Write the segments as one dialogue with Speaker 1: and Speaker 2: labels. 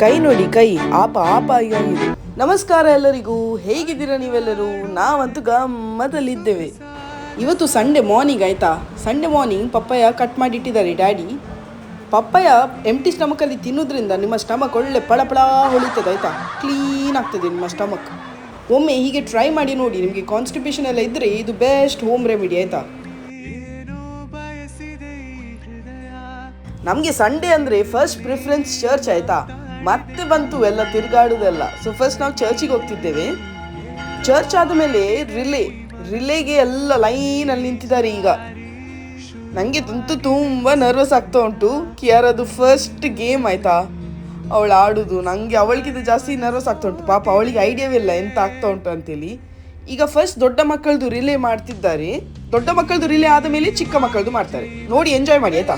Speaker 1: ಕೈ ನೋಡಿ, ಕೈ. ಆಪ ಆಪ ಆಗಿದೆ ನಮಸ್ಕಾರ ಎಲ್ಲರಿಗೂ. ಹೇಗಿದ್ದೀರಾ ನೀವೆಲ್ಲರೂ? ನಾವಂತೂ ಗಮ್ಮತ್ತಲ್ಲಿದ್ದೇವೆ. ಇವತ್ತು ಸಂಡೇ ಮಾರ್ನಿಂಗ್ ಆಯ್ತಾ? ಸಂಡೇ ಮಾರ್ನಿಂಗ್ ಪಪ್ಪಾಯ ಕಟ್ ಮಾಡಿಟ್ಟಿದ್ದಾರೆ ಡ್ಯಾಡಿ. ಪಪ್ಪಾಯ ಎಂಟಿ ಸ್ಟಮಕಲ್ಲಿ ತಿನ್ನೋದ್ರಿಂದ ನಿಮ್ಮ ಸ್ಟಮಕ್ ಒಳ್ಳೆ ಪಳಪಳ ಹೊಳಿತದೆ, ಆಯ್ತಾ? ಕ್ಲೀನ್ ಆಗ್ತದೆ ನಿಮ್ಮ ಸ್ಟಮಕ್ ಒಮ್ಮೆ ಹೀಗೆ ಟ್ರೈ ಮಾಡಿ ನೋಡಿ, ನಿಮಗೆ ಕಾನ್ಸ್ಟಿಪೇಷನ್ ಎಲ್ಲ ಇದ್ದರೆ ಇದು ಬೆಸ್ಟ್ ಹೋಮ್ ರೆಮಿಡಿ ಆಯ್ತಾ? ನಮಗೆ ಸಂಡೇ ಅಂದರೆ ಫಸ್ಟ್ ಪ್ರಿಫರೆನ್ಸ್ ಚರ್ಚ್ ಆಯ್ತಾ? ಮತ್ತೆ ಬಂತು, ಎಲ್ಲ ತಿರುಗಾಡುದೆಲ್ಲ ಸೊ ಫಸ್ಟ್ ನಾವು ಚರ್ಚಿಗೆ ಹೋಗ್ತಿದ್ದೇವೆ. ಚರ್ಚ್ ಆದಮೇಲೆ ರಿಲೇ ರಿಲೇಗೆ ಎಲ್ಲ ಲೈನಲ್ಲಿ ನಿಂತಿದ್ದಾರೆ ಈಗ. ನನಗೆ ಅಂತೂ ತುಂಬ ನರ್ವಸ್ ಆಗ್ತಾ ಉಂಟು. ಅದು ಫಸ್ಟ್ ಗೇಮ್ ಆಯ್ತಾ? ಅವಳು ಆಡೋದು. ನನಗೆ ಅವಳಿಗಿಂತ ಜಾಸ್ತಿ ನರ್ವಸ್ ಆಗ್ತಾ ಉಂಟು. ಪಾಪ ಅವಳಿಗೆ ಐಡಿಯಾವಿಲ್ಲ ಎಂತ ಆಗ್ತಾ ಉಂಟು ಅಂತೇಳಿ. ಈಗ ಫಸ್ಟ್ ದೊಡ್ಡ ಮಕ್ಕಳದು ರಿಲೇ ಮಾಡ್ತಿದ್ದಾರೆ. ದೊಡ್ಡ ಮಕ್ಕಳದು ರಿಲೇ ಆದ ಮೇಲೆ ಚಿಕ್ಕ ಮಕ್ಕಳದು ಮಾಡ್ತಾರೆ. ನೋಡಿ ಎಂಜಾಯ್ ಮಾಡಿ, ಆಯ್ತಾ?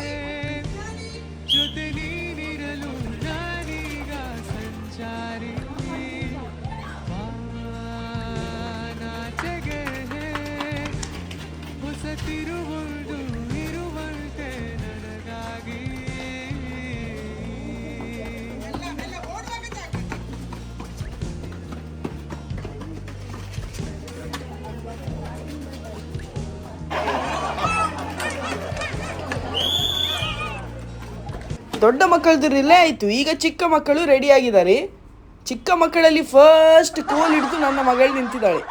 Speaker 1: ದೊಡ್ಡ ಮಕ್ಕಳದ್ದು ರಿಲೇ ಆಯಿತು. ಈಗ ಚಿಕ್ಕ ಮಕ್ಕಳು ರೆಡಿ ಆಗಿದ್ದಾರೆ. ಚಿಕ್ಕ ಮಕ್ಕಳಲ್ಲಿ ಫಸ್ಟ್ ಕೋಲ್ ಹಿಡಿದು ನನ್ನ ಮಗಳು ನಿಂತಿದ್ದಾಳೆ.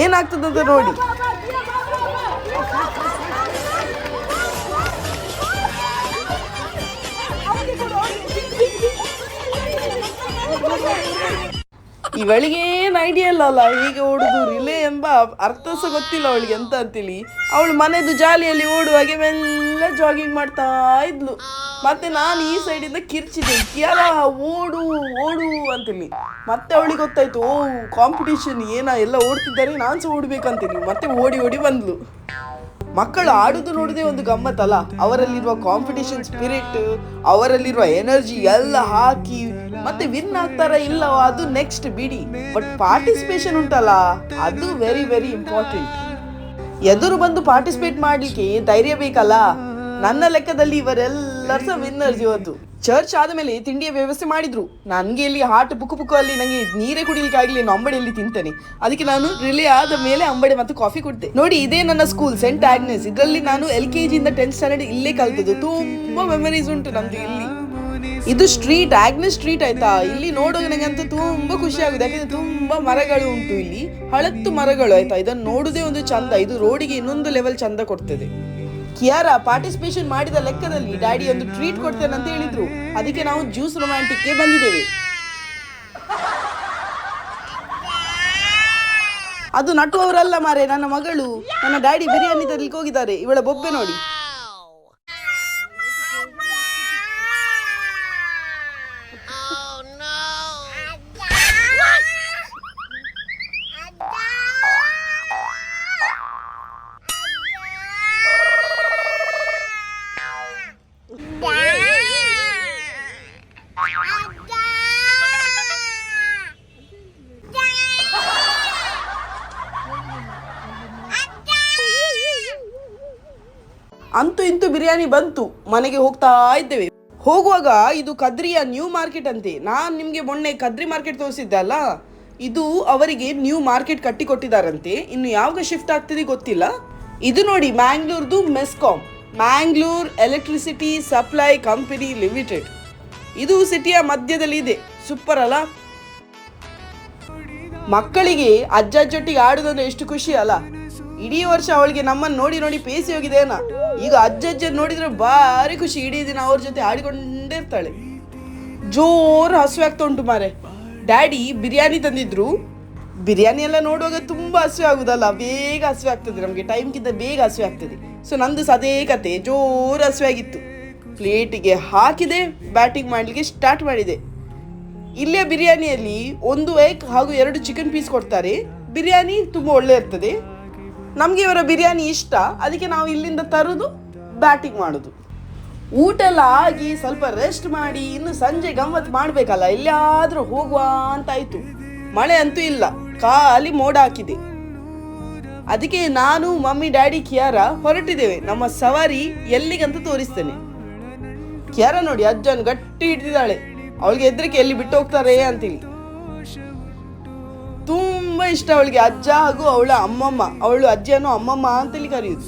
Speaker 1: ಏನಾಗ್ತದಂತ ನೋಡಿ. ಇವಳಿಗೆ ಏನು ಐಡಿಯಾ ಇಲ್ಲಲ್ಲ ಹೀಗೆ ಓಡುದು ರಿಲೇ ಎಂಬ ಅರ್ಥ ಸಹ ಗೊತ್ತಿಲ್ಲ ಅವಳಿಗೆ ಅಂತ ಅಂತೇಳಿ ಅವಳು ಮನೆದು ಜಾಲಿಯಲ್ಲಿ ಓಡುವಾಗೆ ಮೆಲ್ಲ ಜಾಗಿಂಗ್ ಮಾಡ್ತಾ ಇದ್ಲು. ಮತ್ತೆ ನಾನು ಈ ಸೈಡಿಂದ ಕಿರ್ಚಿದೆ. ಕ್ಯಾರ, ಓಡು ಓಡು ಅಂತೇಳಿ ಮತ್ತೆ ಅವಳಿಗೆ ಗೊತ್ತಾಯ್ತು, ಓ ಕಾಂಪಿಟೇಷನ್ ಏನ ಎಲ್ಲ ಓಡ್ತಿದ್ದಾರೆ ನಾನು ಸಹ ಓಡ್ಬೇಕಂತೇಳಿ ಮತ್ತೆ ಓಡಿ ಓಡಿ ಬಂದ್ಲು. ಮಕ್ಕಳು ಆಡೋದು ನೋಡುದೇ ಒಂದು ಗಮ್ಮತ್ತಲ್ಲ? ಅವರಲ್ಲಿರುವ ಕಾಂಪಿಟೇಷನ್ ಸ್ಪಿರಿಟ್ ಅವರಲ್ಲಿರುವ ಎನರ್ಜಿ ಎಲ್ಲ ಹಾಕಿ ಮತ್ತೆ ವಿನ್ ಆಗ್ತಾರ ಇಲ್ಲ ಅದು ನೆಕ್ಸ್ಟ್ ಬಿಡಿ. ಬಟ್ ಪಾರ್ಟಿಸಿಪೇಷನ್ ಉಂಟಲ್ಲ? ಅದು ವೆರಿ ವೆರಿ ಇಂಪಾರ್ಟೆಂಟ್ ಎದುರು ಬಂದು ಪಾರ್ಟಿಸಿಪೇಟ್ ಮಾಡ್ಲಿಕ್ಕೆ ಧೈರ್ಯ ಬೇಕಲ್ಲ? ನನ್ನ ಲೆಕ್ಕದಲ್ಲಿ ಇವರೆಲ್ಲರೂ ಸಹ ವಿನ್ನರ್ಸ್ ಇವತ್ತು. ಚರ್ಚ್ ಆದಮೇಲೆ ತಿಂಡಿಯ ವ್ಯವಸ್ಥೆ ಮಾಡಿದ್ರು. ನನಗೆ ಇಲ್ಲಿ ಹಾಟ್ ಪುಕ್ಕು ಪುಕ್ಕು ಅಲ್ಲಿ ನನಗೆ ನೀರೇ ಕುಡಿಲಿಕ್ಕೆ ಆಗಲಿ ಅಂಬಡಿಯಲ್ಲಿ ತಿಂತೇನೆ. ಅದಕ್ಕೆ ನಾನು ರಿಲೇ ಆದ ಮೇಲೆ ಅಂಬಡಿ ಮತ್ತು ಕಾಫಿ ಕೊಡ್ತೆ. ನೋಡಿ, ಇದೇ ನನ್ನ ಸ್ಕೂಲ್ ಸೆಂಟ್ ಆಗ್ನೆಸ್ ಇದರಲ್ಲಿ ನಾನು ಎಲ್ ಕೆ ಜಿಯಿಂದ ಟೆಂತ್ ಸ್ಟ್ಯಾಂಡರ್ಡ್ ಇಲ್ಲೇ ಕಲ್ತದ್ದು. ತುಂಬಾ ಮೆಮರೀಸ್ ಉಂಟು ನಮ್ದು ಇಲ್ಲಿ. ಇದು ಸ್ಟ್ರೀಟ್ ಆಗ್ನೆಸ್ ಸ್ಟ್ರೀಟ್ ಆಯ್ತಾ? ಇಲ್ಲಿ ನೋಡುವಾಗ ನನಗಂತೂ ತುಂಬಾ ಖುಷಿ ಆಗುತ್ತೆ. ಯಾಕಂದ್ರೆ ತುಂಬಾ ಮರಗಳು ಉಂಟು ಇಲ್ಲಿ. ಹಳತ್ತು ಮರಗಳು ಆಯ್ತಾ? ಇದನ್ನು ನೋಡುದೇ ಒಂದು ಚಂದ. ಇದು ರೋಡಿಗೆ ಇನ್ನೊಂದು ಲೆವೆಲ್ ಚಂದ ಕೊಡ್ತದೆ. ಕಿಯಾರ ಪಾರ್ಟಿಸಿಪೇಷನ್ ಮಾಡಿದ ಲೆಕ್ಕದಲ್ಲಿ ಡ್ಯಾಡಿ ಒಂದು ಟ್ರೀಟ್ ಕೊಡ್ತೇನೆ ಅಂತ ಹೇಳಿದ್ರು. ಅದಕ್ಕೆ ನಾವು ಜ್ಯೂಸ್ ರೊಮ್ಯಾಂಟಿಕ್ಗೆ ಬಂದಿದ್ದೇವೆ. ಅದು ನಟುವವರಲ್ಲ ಮಾರೆ, ನನ್ನ ಮಗಳು. ನನ್ನ ಡ್ಯಾಡಿ ಬಿರಿಯಾನಿ ತರಲಿಕ್ಕೆ ಹೋಗಿದ್ದಾರೆ. ಇವಳ ಬೊಬ್ಬೆ ನೋಡಿ. ಅಂತೂ ಇಂತೂ ಬಿರಿಯಾನಿ ಬಂತು. ಮನೆಗೆ ಹೋಗ್ತಾ ಇದ್ದೇವೆ. ಹೋಗುವಾಗ ಇದು ಕದ್ರಿಯ ನ್ಯೂ ಮಾರ್ಕೆಟ್ ಅಂತೆ. ನಾನು ನಿಮಗೆ ಮೊನ್ನೆ ಕದ್ರಿ ಮಾರ್ಕೆಟ್ ತೋರಿಸಿದ್ದೆ ಅಲ್ಲ? ಇದು ಅವರಿಗೆ ನ್ಯೂ ಮಾರ್ಕೆಟ್ ಕಟ್ಟಿ ಕೊಟ್ಟಿದ್ದಾರಂತೆ ಇನ್ನು ಯಾವಾಗ ಶಿಫ್ಟ್ ಆಗ್ತಿದೆ ಗೊತ್ತಿಲ್ಲ. ಇದು ನೋಡಿ ಮ್ಯಾಂಗ್ಳೂರ್ದು MESCOM Mangalore electricity supply company limited ಇದು ಸಿಟಿಯ ಮಧ್ಯದಲ್ಲಿ ಇದೆ. ಸೂಪರ್ ಅಲ್ಲ? ಮಕ್ಕಳಿಗೆ ಅಜ್ಜ ಅಜ್ಜೊಟ್ಟಿಗೆ ಆಡುದಂದ್ರೆ ಎಷ್ಟು ಖುಷಿ ಅಲ್ಲ? ಇಡೀ ವರ್ಷ ಅವಳಿಗೆ ನಮ್ಮನ್ನು ನೋಡಿ ನೋಡಿ ಪೇಸಿ ಹೋಗಿದೇನ ಈಗ ಅಜ್ಜ ಅಜ್ಜ ನೋಡಿದ್ರೆ ಭಾರಿ ಖುಷಿ. ಇಡೀ ದಿನ ಅವ್ರ ಜೊತೆ ಆಡಿಕೊಂಡೇ ಇರ್ತಾಳೆ. ಜೋರು ಹಸುವೆ ಆಗ್ತಾ ಉಂಟು ಮಾರೆ. ಡ್ಯಾಡಿ ಬಿರಿಯಾನಿ ತಂದಿದ್ರು. ಬಿರಿಯಾನಿ ಎಲ್ಲ ನೋಡುವಾಗ ತುಂಬ ಹಸಿವೆ ಆಗುದಲ್ಲ? ಬೇಗ ಹಸಿವೆ ಆಗ್ತದೆ ನಮಗೆ. ಟೈಮ್ಗಿಂತ ಬೇಗ ಹಸಿವೆ ಆಗ್ತದೆ. ಸೊ ನಂದು ಸದೇ ಕತೆ. ಜೋರು ಹಸುವೆ ಆಗಿತ್ತು. ಪ್ಲೇಟಿಗೆ ಹಾಕಿದೆ, ಬ್ಯಾಟಿಂಗ್ ಮಾಡಲಿಕ್ಕೆ ಸ್ಟಾರ್ಟ್ ಮಾಡಿದೆ. ಇಲ್ಲೇ ಬಿರಿಯಾನಿಯಲ್ಲಿ ಒಂದು ಎಗ್ ಹಾಗೂ ಎರಡು ಚಿಕನ್ ಪೀಸ್ ಕೊಡ್ತಾರೆ. ಬಿರಿಯಾನಿ ತುಂಬ ಒಳ್ಳೆ ಇರ್ತದೆ. ನಮಗೆ ಇವರ ಬಿರಿಯಾನಿ ಇಷ್ಟ. ಅದಕ್ಕೆ ನಾವು ಇಲ್ಲಿಂದ ತರೋದು, ಬ್ಯಾಟಿಂಗ್ ಮಾಡೋದು. ಊಟ ಎಲ್ಲ ಆಗಿ ಸ್ವಲ್ಪ ರೆಸ್ಟ್ ಮಾಡಿ ಇನ್ನು ಸಂಜೆ ಗಮ್ಮತ್ ಮಾಡಬೇಕಲ್ಲ, ಎಲ್ಲಿಯಾದರೂ ಹೋಗುವ ಅಂತಾಯ್ತು ಮಳೆ ಅಂತೂ ಇಲ್ಲ, ಖಾಲಿ ಮೋಡ ಹಾಕಿದೆ. ಅದಕ್ಕೆ ನಾನು ಮಮ್ಮಿ, ಡ್ಯಾಡಿ, ಕಿಯಾರ ಹೊರಟಿದ್ದೇವೆ. ನಮ್ಮ ಸವಾರಿ ಎಲ್ಲಿಗಂತ ತೋರಿಸ್ತೇನೆ. ಕಿಯಾರ ನೋಡಿ ಅಜ್ಜನ್ ಗಟ್ಟಿ ಹಿಡಿದಿದ್ದಾಳೆ. ಅವಳಿಗೆ ಹೆದರಿಕೆ ಎಲ್ಲಿ ಬಿಟ್ಟು ಹೋಗ್ತಾರೆ ಅಂತೇಳಿ ತುಂಬಾ ಇಷ್ಟ ಅವಳಿಗೆ ಅಜ್ಜ ಹಾಗೂ ಅವಳ ಅಮ್ಮಮ್ಮ, ಅವಳು ಅಜ್ಜಿಯನ್ನು ಅಮ್ಮಮ್ಮ ಅಂತೇಳಿ ಕರೆಯುದು.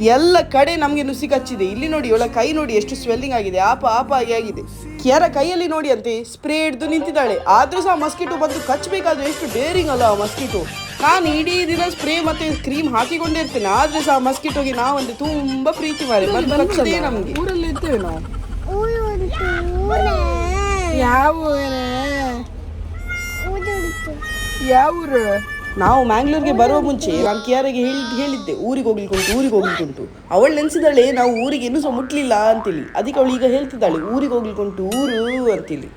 Speaker 1: ಎಲ್ಲ ಕಡೆ ನಮಗೆ ನುಸಿ ಕಚ್ಚಿದೆ. ಇಲ್ಲಿ ನೋಡಿ ಇವಳ ಕೈ ನೋಡಿ ಎಷ್ಟು ಸ್ವೆಲ್ಲಿಂಗ್ ಆಗಿದೆ. ಆಪ ಆಪ ಆಗಿ ಆಗಿದೆ. ಕ್ಯಾರ ಕೈಯಲ್ಲಿ ನೋಡಿ ಅಂತೆ ಸ್ಪ್ರೇ ಹಿಡ್ದು ನಿಂತಿದ್ದಾಳೆ. ಆದರೂ ಸಹ ಮಸ್ಕಿಟೋ ಬಂದು ಕಚ್ಚಬೇಕಾದ್ರೆ ಎಷ್ಟು ಡೇರಿಂಗ್ ಅಲ್ಲ ಮಸ್ಕಿಟೋ ನಾನು ಇಡೀ ದಿನ ಸ್ಪ್ರೇ ಮತ್ತೆ ಕ್ರೀಮ್ ಹಾಕಿಕೊಂಡೇ ಇರ್ತೇನೆ. ಆದ್ರೆ ಸಹ ಮಸ್ಕಿಟೋಗೆ ನಾವಂದ್ರೆ ತುಂಬಾ ಪ್ರೀತಿ ಮಾಡಿ. ನಮ್ಗೆ. ಊರಲ್ಲಿ ಇರ್ತೇವೆ ನಾವು. ಯಾವ? ಯಾವ ಊರು? ನಾವು ಮ್ಯಾಂಗ್ಳೂರ್ಗೆ ಬರುವ ಮುಂಚೆ ನಾನು ಕಿಯಾರಿಗೆ ಹೇಳಿ ಹೇಳಿದ್ದೆ, ಊರಿಗೆ ಹೋಗ್ಲಿಕ್ಕುಂಟು ಊರಿಗೆ ಹೋಗ್ಲಿಕ್ಕುಂಟು ಅವಳು ನೆನೆಸಿದಾಳೆ, ನಾವು ಊರಿಗೆ ಇನ್ನೂ ಸಹ ಮುಟ್ಲಿಲ್ಲ ಅಂತೇಳಿ ಅದಕ್ಕೆ ಅವಳು ಈಗ ಹೇಳ್ತಿದ್ದಾಳೆ, ಊರಿಗೆ ಹೋಗ್ಲಿಕ್ಕುಂಟು ಊರು ಅಂತೇಳಿ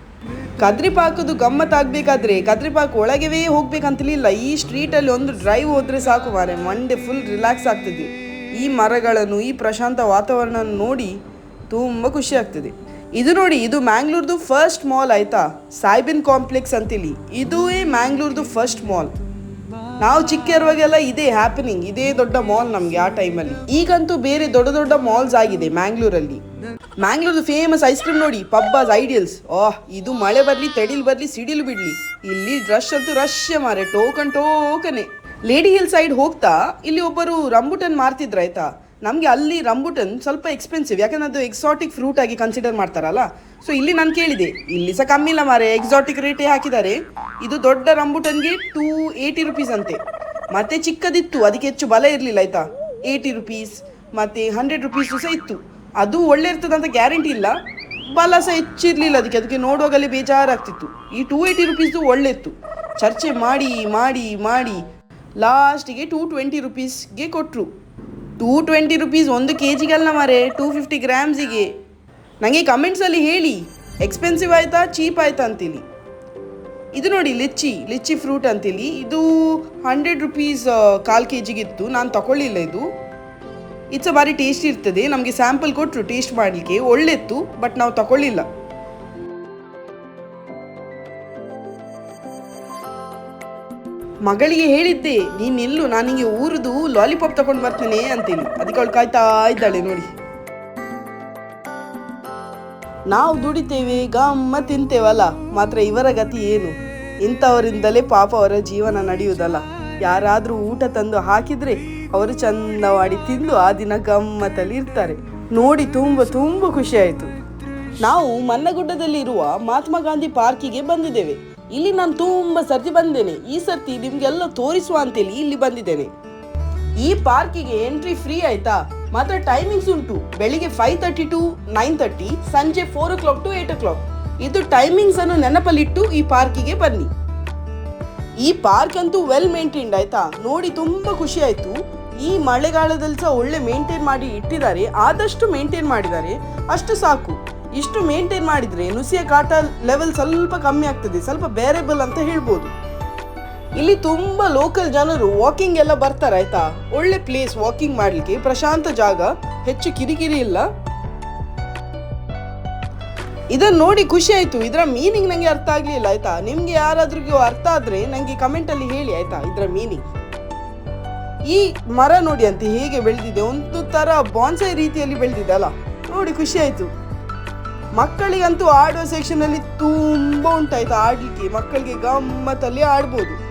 Speaker 1: ಕದ್ರಿ ಪಾಕದು ಗಮ್ಮತ್ ಆಗ್ಬೇಕಾದ್ರೆ ಕದ್ರಿ ಪಾಕ್ ಒಳಗೆವೇ ಹೋಗ್ಬೇಕಂತಲೇ ಇಲ್ಲ. ಈ ಸ್ಟ್ರೀಟಲ್ಲಿ ಒಂದು ಡ್ರೈವ್ ಹೋದ್ರೆ ಸಾಕು ಮಾರೆ ಮಂಡೆ ಫುಲ್ ರಿಲ್ಯಾಕ್ಸ್ ಆಗ್ತದೆ. ಈ ಮರಗಳನ್ನು, ಈ ಪ್ರಶಾಂತ ವಾತಾವರಣ ನೋಡಿ ತುಂಬ ಖುಷಿ ಆಗ್ತದೆ. ಇದು ನೋಡಿ, ಇದು ಮ್ಯಾಂಗ್ಳೂರ್ದು ಫಸ್ಟ್ ಮಾಲ್ ಆಯ್ತಾ? ಸಾಯ್ಬಿನ್ ಕಾಂಪ್ಲೆಕ್ಸ್ ಅಂತೇಳಿ ಇದುವೇ ಮ್ಯಾಂಗ್ಳೂರ್ದು ಫಸ್ಟ್ ಮಾಲ್ ನಾವು ಚಿಕ್ಕ ಇರುವಾಗೆಲ್ಲ ಇದೇ ಹ್ಯಾಪನಿಂಗ್ ಇದೇ ದೊಡ್ಡ ಮಾಲ್ ನಮಗೆ ಆ ಟೈಮಲ್ಲಿ ಈಗಂತೂ ಬೇರೆ ದೊಡ್ಡ ದೊಡ್ಡ ಮಾಲ್ಸ್ ಆಗಿದೆ ಮ್ಯಾಂಗ್ಳೂರಲ್ಲಿ ಮ್ಯಾಂಗ್ಳೂರ್ದು ಫೇಮಸ್ ಐಸ್ ಕ್ರೀಮ್ ನೋಡಿ ಪಬ್ಬಾಸ್ ಐಡಿಯಲ್ಸ್ ಓಹ್, ಇದು ಮಳೆ ಬರ್ಲಿ, ತಡಿಲ್ ಬರ್ಲಿ, ಸಿಡಿಲು ಬಿಡ್ಲಿ. ಇಲ್ಲಿ ರಶ್ ಅಂತೂ ರಶ್ ಮಾರೆ ಟೋಕನ್ ಟೋಕನೆ ಲೇಡಿ ಹಿಲ್ ಸೈಡ್ ಹೋಗ್ತಾ, ಇಲ್ಲಿ ಒಬ್ಬರು ರಂಬುಟನ್ ಮಾರ್ತಿದ್ರು, ಆಯ್ತಾ? ನಮಗೆ ಅಲ್ಲಿ ರಂಬುಟನ್ ಸ್ವಲ್ಪ ಎಕ್ಸ್ಪೆನ್ಸಿವ್ ಯಾಕಂದ್ರೆ ಅದು ಎಕ್ಸಾಟಿಕ್ ಫ್ರೂಟ್ ಆಗಿ ಕನ್ಸಿಡರ್ ಮಾಡ್ತಾರಲ್ಲ? ಸೊ ಇಲ್ಲಿ ನಾನು ಕೇಳಿದೆ. ಇಲ್ಲಿ ಸಹ ಕಮ್ಮಿ ಇಲ್ಲ ಮಾರೆ ಎಕ್ಸಾಟಿಕ್ ರೇಟೇ ಹಾಕಿದ್ದಾರೆ. ಇದು ದೊಡ್ಡ ರಂಬುಟನ್ಗೆ ಟೂ ಏಯ್ಟಿ ರುಪೀಸ್ ಅಂತೆ. ಮತ್ತೆ ಚಿಕ್ಕದಿತ್ತು. ಅದಕ್ಕೆ ಹೆಚ್ಚು ಬಲ ಇರಲಿಲ್ಲ, ಆಯ್ತಾ? ಏಯ್ಟಿ ರುಪೀಸ್ ಮತ್ತೆ ಹಂಡ್ರೆಡ್ ರುಪೀಸ್ ಸಹ ಇತ್ತು. ಅದು ಒಳ್ಳೆ ಇರ್ತದಂತ ಗ್ಯಾರಂಟಿ ಇಲ್ಲ. ಬಲ ಸಹ ಹೆಚ್ಚಿರಲಿಲ್ಲ ಅದಕ್ಕೆ. ಅದಕ್ಕೆ ನೋಡುವಾಗಲೇ ಬೇಜಾರಾಗ್ತಿತ್ತು. ಈ ಟೂ ಏಯ್ಟಿ ರುಪೀಸ್ದು ಒಳ್ಳೆ ಇತ್ತು. ಚರ್ಚೆ ಮಾಡಿ ಮಾಡಿ ಮಾಡಿ. ಲಾಸ್ಟಿಗೆ ಟೂ ಟ್ವೆಂಟಿ ರುಪೀಸ್ಗೆ ಕೊಟ್ಟರು ಟೂ ಟ್ವೆಂಟಿ ರುಪೀಸ್ ಒಂದು ಕೆ ಅಲ್ಲ ಮಾರೆ ಟೂ ಫಿಫ್ಟಿ ಗ್ರಾಮ್ಸಿಗೆ ನನಗೆ ಕಮೆಂಟ್ಸಲ್ಲಿ ಹೇಳಿ ಎಕ್ಸ್ಪೆನ್ಸಿವ್ ಆಯಿತಾ ಚೀಪ್ ಆಯಿತಾ ಅಂತೇಳಿ ಇದು ನೋಡಿ ಲಿಚ್ಚಿ ಲಿಚ್ಚಿ ಫ್ರೂಟ್ ಅಂತೇಳಿ ಇದು ಹಂಡ್ರೆಡ್ ರುಪೀಸ್ ಕಾಲು ಕೆ ಜಿಗಿತ್ತು ನಾನು ತಗೊಳ್ಳಿಲ್ಲ ಇದು. ಇಟ್ಸ್ ಭಾರಿ ಟೇಸ್ಟ್ ಇರ್ತದೆ. ನಮಗೆ ಸ್ಯಾಂಪಲ್ ಕೊಟ್ಟರು ಟೇಸ್ಟ್ ಮಾಡಲಿಕ್ಕೆ. ಒಳ್ಳೆತ್ತು ಬಟ್ ನಾವು ತಗೊಳ್ಳಿಲ್ಲ. ಮಗಳಿಗೆ ಹೇಳಿದ್ದೆ, ನೀನು ನಿಲ್ಲು, ನಾನು ನಿಮಗೆ ಊರದು ಲಾಲಿಪಾಪ್ ತಗೊಂಡು ಬರ್ತೇನೆ ಅಂತೇಳಿ ಅದಕ್ಕೆ ಅವಳು ಕಾಯ್ತಾ ಇದ್ದಾಳೆ ನೋಡಿ. ನಾವು ದುಡಿತೇವೆ, ಗಮ್ಮ ತಿಂತೇವಲ್ಲ, ಮಾತ್ರ ಇವರ ಗತಿ ಏನು? ಇಂಥವರಿಂದಲೇ ಪಾಪ ಅವರ ಜೀವನ ನಡೆಯುವುದಲ್ಲ. ಯಾರಾದರೂ ಊಟ ತಂದು ಹಾಕಿದರೆ ಅವರು ಚಂದವಾಗಿ ತಿಂದು ಆ ದಿನ ಗಮ್ಮತ್ತಲ್ಲಿ ಇರ್ತಾರೆ. ನೋಡಿ ತುಂಬ ತುಂಬ ಖುಷಿಯಾಯಿತು. ನಾವು ಮನ್ನಗುಡ್ಡದಲ್ಲಿರುವ ಮಹಾತ್ಮ ಗಾಂಧಿ ಪಾರ್ಕಿಗೆ ಬಂದಿದ್ದೇವೆ. ಇಲ್ಲಿ ನಾನು ತುಂಬ ಸರ್ತಿ ಬಂದೇನೆ ಈ ಸರ್ತಿ ನಿಮಗೆಲ್ಲ ತೋರಿಸುವ ಅಂತೇಳಿ ಇಲ್ಲಿ ಬಂದಿದ್ದೇನೆ. ಈ ಪಾರ್ಕಿಗೆ ಎಂಟ್ರಿ ಫ್ರೀ ಆಯ್ತಾ? ಮಾತ್ರ ಟೈಮಿಂಗ್ಸ್ ಉಂಟು. ಬೆಳಿಗ್ಗೆ five thirty to nine thirty ಸಂಜೆ four o'clock to eight o'clock ಇದು ಟೈಮಿಂಗ್ಸ್ ಅನ್ನು ನೆನಪಲ್ಲಿಟ್ಟು ಈ ಪಾರ್ಕಿಗೆ ಬನ್ನಿ. ಈ ಪಾರ್ಕ್ ಅಂತೂ ವೆಲ್ ಮೇಂಟೈನ್ಡ್ ಆಯ್ತಾ? ನೋಡಿ ತುಂಬಾ ಖುಷಿ ಆಯ್ತು. ಈ ಮಳೆಗಾಲದಲ್ಲಿ ಸಹ ಒಳ್ಳೆ ಮೇಂಟೈನ್ ಮಾಡಿ ಇಟ್ಟಿದ್ದಾರೆ. ಆದಷ್ಟು ಮೇಂಟೈನ್ ಮಾಡಿದ್ದಾರೆ. ಅಷ್ಟು ಸಾಕು. ಇಷ್ಟು ಮೇಂಟೈನ್ ಮಾಡಿದ್ರೆ ನುಸಿಯ ಕಾಟ ಲೆವೆಲ್ ಸ್ವಲ್ಪ ಕಮ್ಮಿ ಆಗ್ತದೆ. ಸ್ವಲ್ಪ ಬೇರೆಬಲ್ ಅಂತ ಹೇಳ್ಬೋದು. ಇಲ್ಲಿ ತುಂಬಾ ಲೋಕಲ್ ಜನರು ವಾಕಿಂಗ್ ಎಲ್ಲ ಬರ್ತಾರೆ, ಆಯ್ತಾ? ಒಳ್ಳೆ ಪ್ಲೇಸ್ ವಾಕಿಂಗ್ ಮಾಡ್ಲಿಕ್ಕೆ ಪ್ರಶಾಂತ ಜಾಗ, ಹೆಚ್ಚು ಕಿರಿಕಿರಿ ಇಲ್ಲ. ಇದನ್ನ ನೋಡಿ ಖುಷಿ ಆಯ್ತು. ಇದರ ಮೀನಿಂಗ್ ನಂಗೆ ಅರ್ಥ ಆಗ್ಲಿಲ್ಲ, ಆಯ್ತಾ? ನಿಮ್ಗೆ ಯಾರಾದ್ರೂ ಅರ್ಥ ಆದ್ರೆ ನಂಗೆ ಕಮೆಂಟ್ ಅಲ್ಲಿ ಹೇಳಿ, ಆಯ್ತಾ? ಇದರ ಮೀನಿಂಗ್ ಈ ಮರ ನೋಡಿ ಅಂತ ಹೇಗೆ ಬೆಳೆದಿದೆ? ಒಂದು ತರ ಬಾನ್ಸೈ ರೀತಿಯಲ್ಲಿ ಬೆಳೆದಿದೆ, ಅಲ್ಲ? ನೋಡಿ ಖುಷಿ ಆಯ್ತು. ಮಕ್ಕಳಿಗಂತೂ ಆಡುವ ಸೆಕ್ಷನ್ ಅಲ್ಲಿ ತುಂಬಾ ಉಂಟಾಯ್ತು ಆಡ್ಲಿಕ್ಕೆ ಮಕ್ಕಳಿಗೆ ಗಮ್ಮತ್ತಲ್ಲಿ ಆಡ್ಬೋದು.